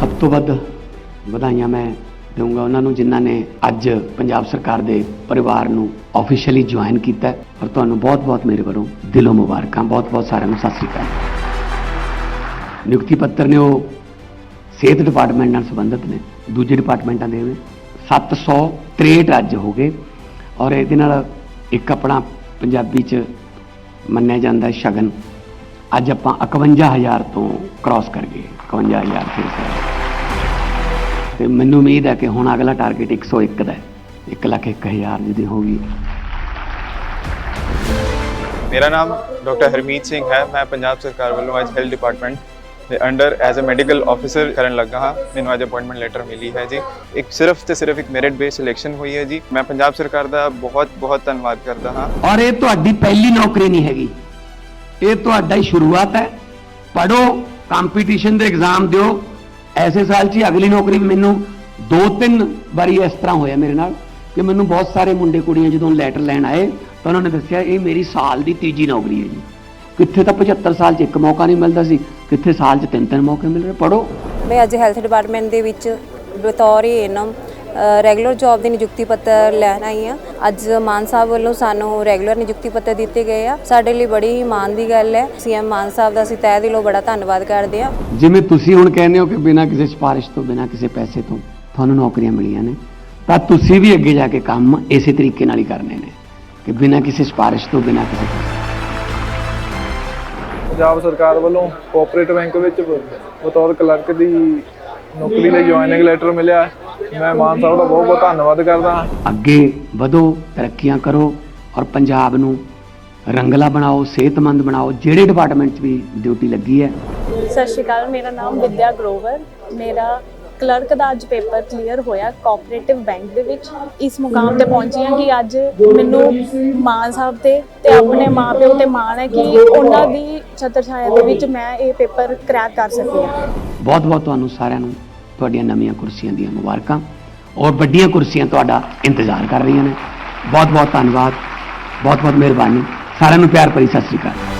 ਸਭ ਤੋਂ ਵੱਧ ਵਧਾਈਆਂ ਮੈਂ ਦਊਂਗਾ ਉਹਨਾਂ ਨੂੰ, ਜਿਨ੍ਹਾਂ ਨੇ ਅੱਜ ਪੰਜਾਬ ਸਰਕਾਰ ਦੇ ਪਰਿਵਾਰ ਨੂੰ ਆਫੀਸ਼ੀਅਲੀ ਜੁਆਇਨ ਕੀਤਾ ਹੈ। ਔਰ ਤੁਹਾਨੂੰ ਬਹੁਤ-ਬਹੁਤ ਮੇਰੇ ਵੱਲੋਂ ਦਿਲੋਂ ਮੁਬਾਰਕਾਂ, ਬਹੁਤ-ਬਹੁਤ ਸਾਰਿਆਂ ਨੂੰ ਸਤਿ ਸ੍ਰੀ ਅਕਾਲ। ਨਿਯੁਕਤੀ ਪੱਤਰ ਨੇ ਉਹ ਸਿਹਤ ਡਿਪਾਰਟਮੈਂਟ ਨਾਲ ਸੰਬੰਧਿਤ ਨੇ, ਦੂਜੇ ਡਿਪਾਰਟਮੈਂਟਾਂ ਦੇ ਵੀ 763 ਅੱਜ ਹੋ ਗਏ ਔਰ ਇਹਦੇ ਨਾਲ ਇੱਕ ਆਪਣਾ ਪੰਜਾਬੀ ਚ ਮੰਨਿਆ ਜਾਂਦਾ ਸ਼ਗਨ। ਅੱਜ ਆਪਾਂ 51000 ਤੋਂ ਕ੍ਰਾਸ ਕਰ ਗਏ। 51000 ਫਿਰ। ਸੇ ਤੇ ਮੈਨੂੰ ਉਮੀਦ ਹੈ ਕਿ ਹੁਣ ਅਗਲਾ ਟਾਰਗੇਟ 101 ਦਾ ਹੈ। 1 ਲੱਖ 1000 ਜਿਹਦੀ ਹੋਗੀ ਮੇਰਾ ਨਾਮ ਡਾਕਟਰ ਹਰਮੀਤ ਸਿੰਘ ਹੈ। ਮੈਂ ਪੰਜਾਬ ਸਰਕਾਰ ਵੱਲੋਂ ਅੱਜ ਹੈਲਥ ਡਿਪਾਰਟਮੈਂਟ ਦੇ under as a medical officer ਕਰਨ ਲੱਗਾ ਹਾਂ। ਮੈਨੂੰ ਅੱਜ ਅਪਾਇੰਟਮੈਂਟ ਲੈਟਰ ਮਿਲੀ ਹੈ ਜੀ। ਇੱਕ ਸਿਰਫ ਤੇ ਸਿਰਫ ਇੱਕ ਮੈਰਿਟ ਬੇਸ ਸਿਲੈਕਸ਼ਨ ਹੋਈ ਹੈ ਜੀ। ਮੈਂ ਪੰਜਾਬ ਸਰਕਾਰ ਦਾ ਬਹੁਤ ਬਹੁਤ ਧੰਨਵਾਦ ਕਰਦਾ ਹਾਂ। ਔਰ ਇਹ ਤੁਹਾਡੀ ਪਹਿਲੀ ਨੌਕਰੀ ਨਹੀਂ ਹੈਗੀ। ਇਹ ਤੁਹਾਡਾ ਹੀ ਸ਼ੁਰੂਆਤ ਹੈ। ਪੜੋ ਕੰਪੀਟੀਸ਼ਨ ਦੇ ਐਗਜ਼ਾਮ ਦਿਓ। ਐਸੇ ਸਾਲ 'ਚ ਹੀ ਅਗਲੀ ਨੌਕਰੀ ਮੈਨੂੰ ਦੋ ਤਿੰਨ ਵਾਰੀ ਇਸ ਤਰ੍ਹਾਂ ਹੋਇਆ ਮੇਰੇ ਨਾਲ ਕਿ ਮੈਨੂੰ ਬਹੁਤ ਸਾਰੇ ਮੁੰਡੇ ਕੁੜੀਆਂ ਜਦੋਂ ਲੈਟਰ ਲੈਣ ਆਏ ਤਾਂ ਉਹਨਾਂ ਨੇ ਦੱਸਿਆ, ਇਹ ਮੇਰੀ ਸਾਲ ਦੀ ਤੀਜੀ ਨੌਕਰੀ ਹੈ ਜੀ। ਕਿੱਥੇ ਤਾਂ 75 ਸਾਲ 'ਚ ਇੱਕ ਮੌਕਾ ਨਹੀਂ ਮਿਲਦਾ ਸੀ, ਕਿੱਥੇ ਸਾਲ 'ਚ ਤਿੰਨ ਤਿੰਨ ਮੌਕੇ ਮਿਲ ਰਹੇ? ਪੜੋ ਮੈਂ ਅੱਜ ਹੈਲਥ ਡਿਪਾਰਟਮੈਂਟ ਦੇ ਵਿੱਚ ਬਤੌਰ ਏਐਨਐਮ ਰੈਗੂਲਰ ਜੌਬ ਦੀ ਨਿਯੁਕਤੀ ਪੱਤਰ ਲੈਣ ਆਈ ਹਾਂ। ਅੱਜ ਮਾਨ ਸਾਹਿਬ ਵੱਲੋਂ ਸਾਨੂੰ ਰੈਗੂਲਰ ਨਿਯੁਕਤੀ ਪੱਤਰ ਦਿੱਤੇ ਗਏ ਆ। ਸਾਡੇ ਲਈ ਬੜੀ ਹੀ ਮਾਣ ਦੀ ਗੱਲ ਹੈ। ਸੀਐਮ ਮਾਨ ਸਾਹਿਬ ਦਾ ਅਸੀਂ ਤਹਿ ਦਿਲੋਂ ਬੜਾ ਧੰਨਵਾਦ ਕਰਦੇ ਹਾਂ। ਜਿਵੇਂ ਤੁਸੀਂ ਹੁਣ ਕਹਿੰਦੇ ਹੋ ਕਿ ਬਿਨਾਂ ਕਿਸੇ ਸਿਫਾਰਿਸ਼ ਤੋਂ ਬਿਨਾਂ ਕਿਸੇ ਪੈਸੇ ਤੋਂ ਤੁਹਾਨੂੰ ਨੌਕਰੀਆਂ ਮਿਲੀਆਂ ਨੇ ਤਾਂ ਤੁਸੀਂ ਵੀ ਅੱਗੇ ਜਾ ਕੇ ਕੰਮ ਇਸੇ ਤਰੀਕੇ ਨਾਲ ਹੀ ਕਰਨੇ ਨੇ ਕਿ ਬਿਨਾਂ ਕਿਸੇ ਸਿਫਾਰਿਸ਼ ਤੋਂ ਬਿਨਾਂ ਕਿਸੇ ਪੈਸੇ ਪੰਜਾਬ ਸਰਕਾਰ ਵੱਲੋਂ ਕੋਆਪਰੇਟਿਵ ਬੈਂਕ ਵਿੱਚ ਬਤੌਰ ਕਲਰਕ ਦੀ ਨੌਕਰੀ ਲਈ ਜੁਆਇਨਿੰਗ ਲੈਟਰ ਮਿਲਿਆ। ਮੈਂ ਮਾਨ ਸਾਹਿਬ ਦਾ ਬਹੁਤ ਬਹੁਤ ਧੰਨਵਾਦ ਕਰਦਾ ਹਾਂ। ਅੱਗੇ ਵਧੋ ਤਰੱਕੀਆਂ ਕਰੋ ਔਰ ਪੰਜਾਬ ਨੂੰ ਰੰਗਲਾ ਬਣਾਓ ਸਿਹਤਮੰਦ ਬਣਾਓ ਜਿਹੜੇ ਡਿਪਾਰਟਮੈਂਟ 'ਚ ਵੀ ਡਿਊਟੀ ਲੱਗੀ ਹੈ। ਸਤਿ ਸ਼੍ਰੀ ਅਕਾਲ ਮੇਰਾ ਨਾਮ ਵਿਦਿਆ ਗਰੋਵਰ। ਮੇਰਾ ਕਲਰਕ ਦਾ ਅੱਜ ਪੇਪਰ ਕਲੀਅਰ ਹੋਇਆ ਕੋਆਪਰੇਟਿਵ ਬੈਂਕ ਦੇ ਵਿੱਚ। ਇਸ ਮੁਕਾਮ ਤੇ ਪਹੁੰਚੀ ਹਾਂ ਕਿ ਅੱਜ ਮੈਨੂੰ ਮਾਨ ਸਾਹਿਬ ਤੇ ਤੇ ਆਪਣੇ ਮਾਪਿਓ ਤੇ ਮਾਣ ਹੈ ਕਿ ਉਹਨਾਂ ਦੀ ਛਤਰ ਛਾਇਆ ਦੇ ਵਿੱਚ ਮੈਂ ਇਹ ਪੇਪਰ ਕ੍ਰੈਕ ਕਰ ਸਕੀ ਹਾਂ। ਬਹੁਤ ਬਹੁਤ ਤੁਹਾਨੂੰ ਸਾਰਿਆਂ ਨੂੰ ਤੁਹਾਡੀਆਂ ਨਵੀਆਂ ਕੁਰਸੀਆਂ ਦੀਆਂ ਮੁਬਾਰਕਾਂ ਔਰ ਵੱਡੀਆਂ ਕੁਰਸੀਆਂ ਤੁਹਾਡਾ ਇੰਤਜ਼ਾਰ ਕਰ ਰਹੀਆਂ ਨੇ। ਬਹੁਤ ਬਹੁਤ ਧੰਨਵਾਦ। ਬਹੁਤ ਬਹੁਤ ਮਿਹਰਬਾਨੀ। ਸਾਰਿਆਂ ਨੂੰ ਪਿਆਰ ਭਰੀ ਸਤਿ ਸ੍ਰੀ ਅਕਾਲ।